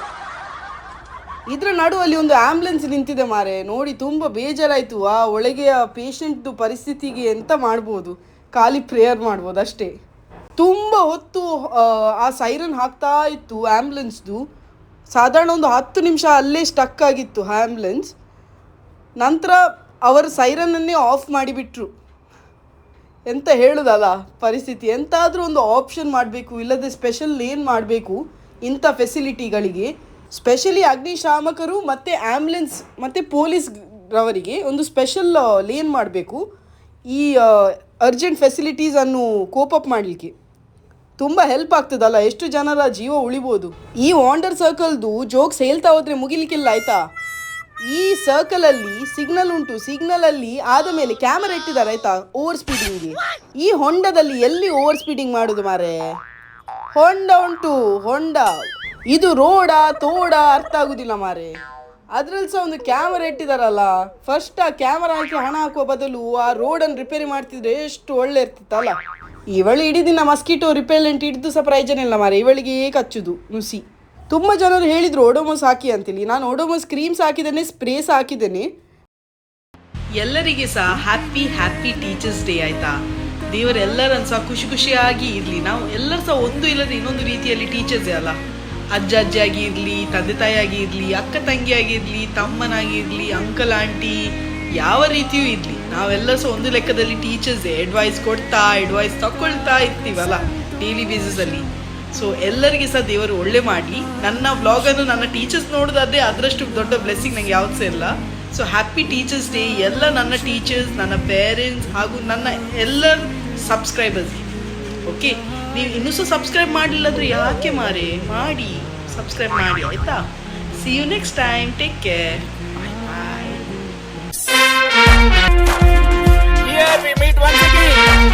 Speaker 1: ಇದರ ನಡುವಲ್ಲಿ ಒಂದು ಆಂಬುಲೆನ್ಸ್ ನಿಂತಿದೆ ಮಾರೆ. ನೋಡಿ ತುಂಬ ಬೇಜಾರಾಯಿತು. ಆ ಒಳಗೆ ಆ ಪೇಷಂಟ್ದು ಪರಿಸ್ಥಿತಿಗೆ ಎಂತ ಮಾಡ್ಬೋದು? ಖಾಲಿ ಪ್ರೇಯರ್ ಮಾಡ್ಬೋದು ಅಷ್ಟೇ ತುಂಬ ಹೊತ್ತು ಆ, ಸೈರನ್ ಹಾಕ್ತಾ ಇತ್ತು ಆ್ಯಂಬುಲೆನ್ಸ್ದು ಸಾಧಾರಣ ಒಂದು ಹತ್ತು ನಿಮಿಷ ಅಲ್ಲೇ ಸ್ಟಕ್ ಆಗಿತ್ತು ಆ್ಯಂಬುಲೆನ್ಸ್ ನಂತರ ಅವರು ಸೈರನನ್ನೇ ಆಫ್ ಮಾಡಿಬಿಟ್ರು. ಎಂತ ಹೇಳೋದಲ್ಲ ಪರಿಸ್ಥಿತಿ. ಎಂತಾದರೂ ಒಂದು ಆಪ್ಷನ್ ಮಾಡಬೇಕು ಇಲ್ಲದೆ ಸ್ಪೆಷಲ್ ಲೇನ್ ಮಾಡಬೇಕು ಇಂಥ ಫೆಸಿಲಿಟಿಗಳಿಗೆ ಸ್ಪೆಷಲಿ ಅಗ್ನಿಶಾಮಕರು ಮತ್ತು ಆ್ಯಂಬುಲೆನ್ಸ್ ಮತ್ತು ಪೊಲೀಸ್ ರವರಿಗೆ ಒಂದು ಸ್ಪೆಷಲ್ ಲೇನ್ ಮಾಡಬೇಕು. ಈ ಅರ್ಜೆಂಟ್ ಫೆಸಿಲಿಟೀಸನ್ನು ಕೋಪಪ್ ಮಾಡಲಿಕ್ಕೆ. ತುಂಬ ಹೆಲ್ಪ್ ಆಗ್ತದಲ್ಲ? ಎಷ್ಟು ಜನರ ಜೀವ ಉಳಿಬೋದು? ಈ ವಾಂಡರ್ ಸರ್ಕಲ್ದು ಜೋಕ್ಸ್ ಹೇಳ್ತಾ ಹೋದ್ರೆ ಮುಗಿಲಿಕ್ಕಿಲ್ಲ, ಆಯ್ತಾ? ಈ ಸರ್ಕಲ್ ಅಲ್ಲಿ ಸಿಗ್ನಲ್ ಉಂಟು. ಸಿಗ್ನಲ್ ಅಲ್ಲಿ ಆದ ಮೇಲೆ ಕ್ಯಾಮರಾ ಇಟ್ಟಿದ್ದಾರೆ, ಆಯ್ತಾ? ಓವರ್ ಸ್ಪೀಡಿಂಗ್ಗೆ ಈ ಹೊಂಡದಲ್ಲಿ ಎಲ್ಲಿ ಓವರ್ ಸ್ಪೀಡಿಂಗ್ ಮಾಡೋದು ಮಾರೆ? ಹೊಂಡ ಉಂಟು. ಹೊಂಡ ಇದು ರೋಡ ತೋಡ ಅರ್ಥ ಆಗುದಿಲ್ಲ ಮಾರೆ. ಅದ್ರಲ್ಲಿ ಸಹ ಒಂದು ಕ್ಯಾಮರಾ ಇಟ್ಟಿದಾರಲ್ಲ. ಫಸ್ಟ್ ಆ ಕ್ಯಾಮರಾ ಹಾಕಿ ಹಣ ಹಾಕುವ ಬದಲು ಆ ರೋಡನ್ನು ರಿಪೇರಿ ಮಾಡ್ತಿದ್ರೆ ಎಷ್ಟು ಒಳ್ಳೆ ಇರ್ತಿತ್ತಲ್ಲ? ಇವಳು ಇಡೀ ದಿನ ಮಸ್ಕಿಟೋ ರಿಪೆಲೆಂಟ್ ಹಿಡಿದು ಸಹ ಪ್ರಯೋಜನ ಇಲ್ಲ ಮಾರೆ ಇವಳಿಗೆ ಕಚ್ಚುದು ನುಸಿ. ತುಂಬ ಜನರು ಹೇಳಿದರು ಓಡೋಮೋಸ್ ಹಾಕಿ ಅಂತೇಳಿ ನಾನು ಓಡೋಮೋಸ್ ಕ್ರೀಮ್ಸ್ ಹಾಕಿದ್ದೇನೆ ಸ್ಪ್ರೇಸ್ ಹಾಕಿದ್ದೇನೆ ಎಲ್ಲರಿಗೆ ಸಹ ಹ್ಯಾಪಿ ಹ್ಯಾಪಿ ಟೀಚರ್ಸ್ ಡೇ ಆಯ್ತಾ? ದೇವರೆಲ್ಲರನ್ನು ಸಹ ಖುಷಿ ಖುಷಿಯಾಗಿ ಇರಲಿ. ನಾವು ಎಲ್ಲರೂ ಸಹ ಒಂದು ಇಲ್ಲದೆ ಇನ್ನೊಂದು ರೀತಿಯಲ್ಲಿ ಟೀಚರ್ಸೇ ಅಲ್ಲ? ಅಜ್ಜ, ಅಜ್ಜಿಯಾಗಿ ಇರಲಿ, ತಂದೆ ತಾಯಿಯಾಗಿ ಇರಲಿ, ಅಕ್ಕ ತಂಗಿಯಾಗಿರಲಿ ತಮ್ಮನಾಗಿರಲಿ ಅಂಕಲ್ ಆಂಟಿ ಯಾವ ರೀತಿಯೂ ಇರಲಿ. ನಾವೆಲ್ಲ ಸೊ ಒಂದು ಲೆಕ್ಕದಲ್ಲಿ ಟೀಚರ್ಸ್ ಅಡ್ವೈಸ್ ಕೊಡ್ತಾ ಅಡ್ವೈಸ್ ತಗೊಳ್ತಾ ಇರ್ತೀವಲ್ಲ ಡೈಲಿ ಬೇಸಿಸಲ್ಲಿ ಸೊ ಎಲ್ಲರಿಗೆ ಸಹ ದೇವರು ಒಳ್ಳೆ ಮಾಡಿ. ನನ್ನ ವ್ಲಾಗನ್ನು ನನ್ನ ಟೀಚರ್ಸ್ ನೋಡೋದಾದ್ರೆ ಅದರಷ್ಟು ದೊಡ್ಡ ಬ್ಲೆಸ್ಸಿಂಗ್ ನಂಗೆ ಯಾವ್ದು ಇಲ್ಲ. ಸೊ ಹ್ಯಾಪಿ ಟೀಚರ್ಸ್ ಡೇ ಎಲ್ಲ ನನ್ನ ಟೀಚರ್ಸ್ ನನ್ನ ಪೇರೆಂಟ್ಸ್ ಹಾಗೂ ನನ್ನ ಎಲ್ಲ ಸಬ್ಸ್ಕ್ರೈಬರ್ಸ್ ಓಕೆ ನೀವು ಇನ್ನೂ ಸಹ ಸಬ್ಸ್ಕ್ರೈಬ್ ಮಾಡಲಿಲ್ಲ ಅಂದ್ರೆ ಯಾಕೆ ಮಾರೆ? ಮಾಡಿ. ಸಬ್ಸ್ಕ್ರೈಬ್ ಮಾಡಿ, ಆಯಿತಾ? See you next time take care
Speaker 2: year we meet once again.